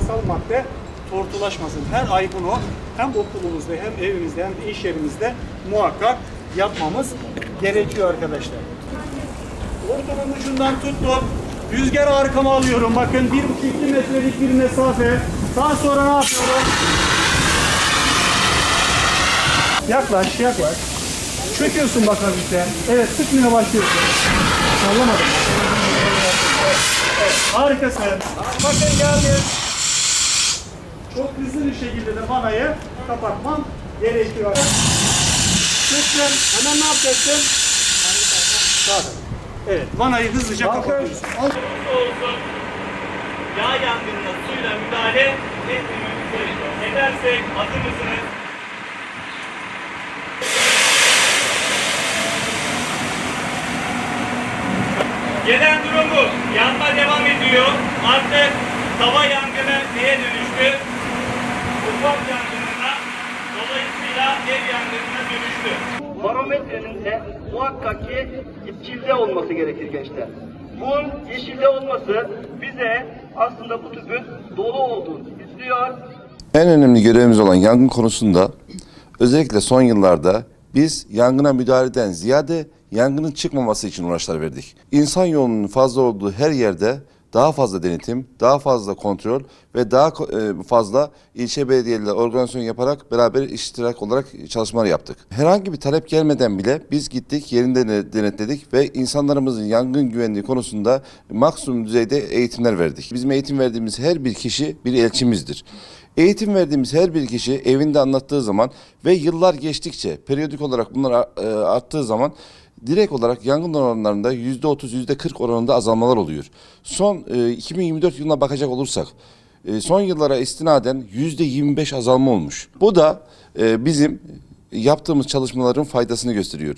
kimyasal madde tortulaşmasın. Her ay bunu hem okulumuzda hem evimizde hem de iş yerimizde muhakkak yapmamız gerekiyor arkadaşlar. Ortamın ucundan tuttum. Rüzgarı arkama alıyorum. Bakın bir buçuk iki metrelik bir mesafe. Daha sonra ne yapıyorum? Yaklaş, yaklaş. Çöküyorsun bak hafiften. Evet, sıkmaya başlıyorsun. Sallamadım. Harikasın. Bakın geldi. Çok hızlı bir şekilde de vanayı kapatmam gerekiyor. Sıktın. Hemen ne yapacaksın? Zaten. Evet, vanayı hızlıca kapatıyorsun. olsun yağ yangınına suyla müdahale etmemiz gerekiyor. Edersek hazır mısınız? Gelen durum bu. Yanma devam ediyor. Artık tava yangını neye dönüştü? Ufak yangınına, dolayısıyla ev yangınına dönüştü. barometrenin de muhakkak ki yeşilde olması gerekir gençler. Bu yeşilde olması bize aslında bu tüpün dolu olduğunu istiyor. En önemli görevimiz olan yangın konusunda özellikle son yıllarda biz yangına müdahaleden ziyade yangının çıkmaması için uğraşlar verdik. İnsan yoğunluğunun fazla olduğu her yerde daha fazla denetim, daha fazla kontrol ve daha e, fazla ilçe belediyeleri organizasyon yaparak beraber iştirak olarak çalışmalar yaptık. Herhangi bir talep gelmeden bile biz gittik, yerinde de- denetledik ve insanlarımızın yangın güvenliği konusunda maksimum düzeyde eğitimler verdik. Bizim eğitim verdiğimiz her bir kişi bir elçimizdir. Eğitim verdiğimiz her bir kişi evinde anlattığı zaman ve yıllar geçtikçe periyodik olarak bunlar e, arttığı zaman direkt olarak yangın oranlarında yüzde otuz, yüzde kırk oranında azalmalar oluyor. Son e, 2024 yılına bakacak olursak e, son yıllara istinaden yüzde 25 azalma olmuş. Bu da e, bizim yaptığımız çalışmaların faydasını gösteriyor.